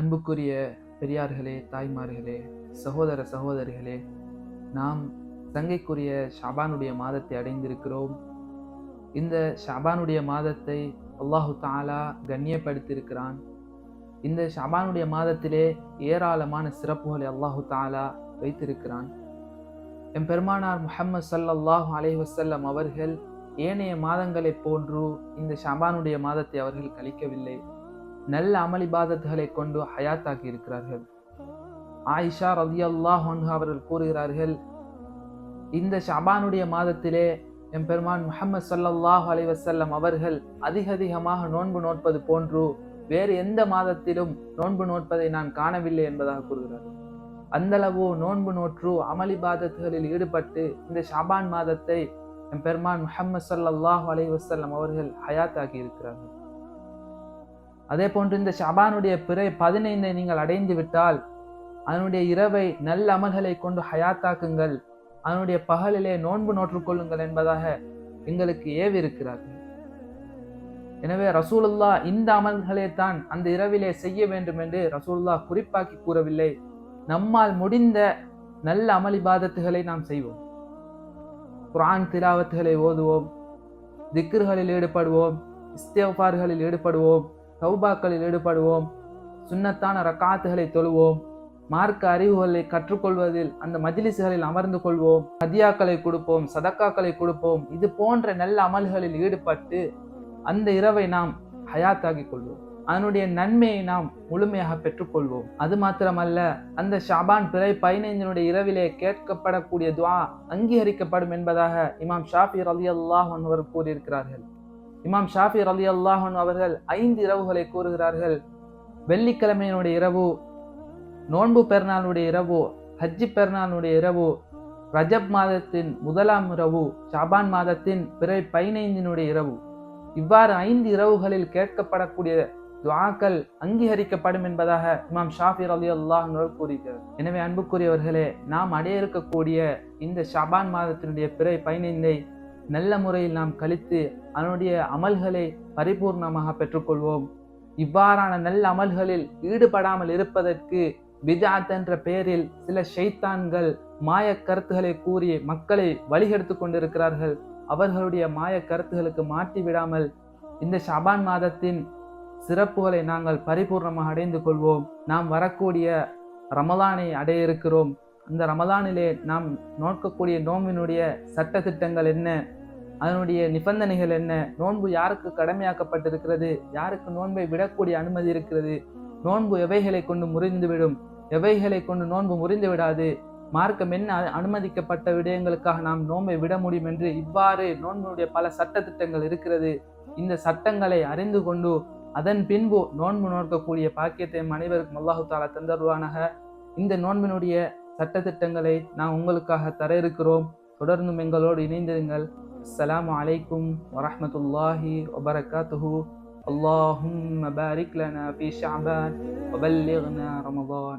அன்புக்குரிய பெரியார்களே தாய்மார்களே சகோதர சகோதரிகளே நாம் சங்கைக்குரிய ஷாபானுடைய மாதத்தை அடைந்திருக்கிறோம். இந்த ஷாபானுடைய மாதத்தை அல்லாஹு தாலா கண்ணியப்படுத்தியிருக்கிறான். இந்த ஷாபானுடைய மாதத்திலே ஏராளமான சிறப்புகளை அல்லாஹு தாலா வைத்திருக்கிறான். எம் பெருமானார் முஹம்மது ஸல்லல்லாஹு அலைஹி வசல்லம் அவர்கள் ஏனைய மாதங்களைப் போன்று இந்த ஷாபானுடைய மாதத்தை அவர்கள் கழிக்கவில்லை. நல்ல அமளிபாதத்துகளை கொண்டு ஹயாத்தாக்கி இருக்கிறார்கள். ஆயிஷா ரதி அல்லாஹ் அவர்கள் கூறுகிறார்கள் இந்த ஷாபானுடைய மாதத்திலே எம்பெருமான் முஹம்மது ஸல்லல்லாஹு அலைவசல்லம் அவர்கள் அதிக அதிகமாக நோன்பு நோட்பது போன்று வேறு எந்த மாதத்திலும் நோன்பு நோட்பதை நான் காணவில்லை என்பதாக கூறுகிறார்கள். அந்தளவு நோன்பு நோற்று அமளிபாதத்துகளில் ஈடுபட்டு இந்த ஷாபான் மாதத்தை எம்பெருமான் முஹம்மது ஸல்லல்லாஹு அலைவசல்லம் அவர்கள் ஹயாத்தாக்கி இருக்கிறார்கள். அதே போன்று இந்த ஷபானுடைய பிறை பதினைந்தை நீங்கள் அடைந்து விட்டால் அதனுடைய இரவை நல்ல அமல்களை கொண்டு ஹயாத்தாக்குங்கள். அதனுடைய பகலிலே நோன்பு நோற்றுக்கொள்ளுங்கள் என்பதாக எங்களுக்கு ஏவி இருக்கிறார்கள் எனவே ரசூலுல்லா இந்த அமல்களை தான் அந்த இரவிலே செய்ய வேண்டும் என்று ரசூலுல்லா குறிப்பாக்கி கூறவில்லை. நம்மால் முடிந்த நல்ல அமளிபாதத்துகளை நாம் செய்வோம். குரான் திலாவத்துகளை ஓதுவோம். திக்ருகளில் ஈடுபடுவோம். இஸ்தியஃபார்களில் ஈடுபடுவோம். தௌபாக்களில் ஈடுபடுவோம். சுண்ணத்தான ரக்காத்துகளை தொழுவோம். மார்க்க அறிவுகளை கற்றுக்கொள்வதில் அந்த மஜிலிசுகளில் அமர்ந்து கொள்வோம். மதியாக்களை கொடுப்போம் சதக்காக்களை கொடுப்போம். இது போன்ற நல்ல அமல்களில் ஈடுபட்டு அந்த இரவை நாம் ஹயாத்தாக்கி கொள்வோம். அதனுடைய நன்மையை நாம் முழுமையாக பெற்றுக்கொள்வோம். அது மாத்திரமல்ல அந்த ஷாபான் பிறை பதினைந்தினுடைய இரவிலே கேட்கப்படக்கூடிய துவா அங்கீகரிக்கப்படும் என்பதாக இமாம் ஷாஃபி அலி அல்லாஹ் அவர் கூறியிருக்கிறார்கள். இமாம் ஷாஃபி அலி அல்லாஹன் அவர்கள் ஐந்து இரவுகளை கூறுகிறார்கள். வெள்ளிக்கிழமையினுடைய இரவு நோன்பு பெருநாளுடைய இரவு ஹஜ்ஜி பெருநாளுடைய இரவு ரஜப் மாதத்தின் முதலாம் இரவு ஷாபான் மாதத்தின் பிறை பதினைந்தினுடைய இரவு. இவ்வாறு ஐந்து இரவுகளில் கேட்கப்படக்கூடிய துவாக்கள் அங்கீகரிக்கப்படும் என்பதாக இமாம் ஷாஃபி அலி அல்லாஹ் கூறுகிறார். எனவே அன்புக்குரியவர்களே நாம் அடைய இருக்கக்கூடிய இந்த ஷாபான் மாதத்தினுடைய பிறை பதினைந்தை நல்ல முறையில் நாம் கழித்து அதனுடைய அமல்களை பரிபூர்ணமாக பெற்றுக்கொள்வோம். இவ்வாறான நல்ல அமல்களில் ஈடுபடாமல் இருப்பதற்கு பிஜாத் என்ற பெயரில் சில ஷைத்தான்கள் மாய கருத்துக்களை கூறி மக்களை வழிகெடுத்து கொண்டிருக்கிறார்கள். அவர்களுடைய மாய கருத்துகளுக்கு மாற்றி விடாமல் இந்த ஷபான் மாதத்தின் சிறப்புகளை நாங்கள் பரிபூர்ணமாக அடைந்து கொள்வோம். நாம் வரக்கூடிய ரமலானை அடைய இருக்கிறோம். அந்த ரமதானிலே நாம் நோக்கக்கூடிய நோம்பினுடைய சட்ட திட்டங்கள் என்ன? அதனுடைய நிபந்தனைகள் என்ன? நோன்பு யாருக்கு கடமையாக்கப்பட்டிருக்கிறது? யாருக்கு நோன்பை விடக்கூடிய அனுமதி இருக்கிறது? நோன்பு எவைகளை கொண்டு முறிந்துவிடும்? எவைகளை கொண்டு நோன்பு முறிந்து விடாது? மார்க்கம் என்ன அனுமதிக்கப்பட்ட விடயங்களுக்காக நாம் நோன்பை விட முடியும் என்று இவ்வாறு நோன்பினுடைய பல சட்ட திட்டங்கள் இருக்கிறது. இந்த சட்டங்களை அறிந்து கொண்டு அதன் பின்பு நோன்பு நோக்கக்கூடிய பாக்கியத்தை அனைவருக்கும் அல்லாஹு தாலா தந்தருவானாக. இந்த நோன்பினுடைய சட்ட திட்டங்களை நாம் உங்களுக்காக தர இருக்கிறோம் தொடர்ந்தும் எங்களோடு இணைந்திருங்கள் அஸ்ஸலாமு அலைக்கும் வரஹமத்துல்லாஹி வபரகாத்துஹு اللهم بارك لنا في شعبان وبلغنا رمضان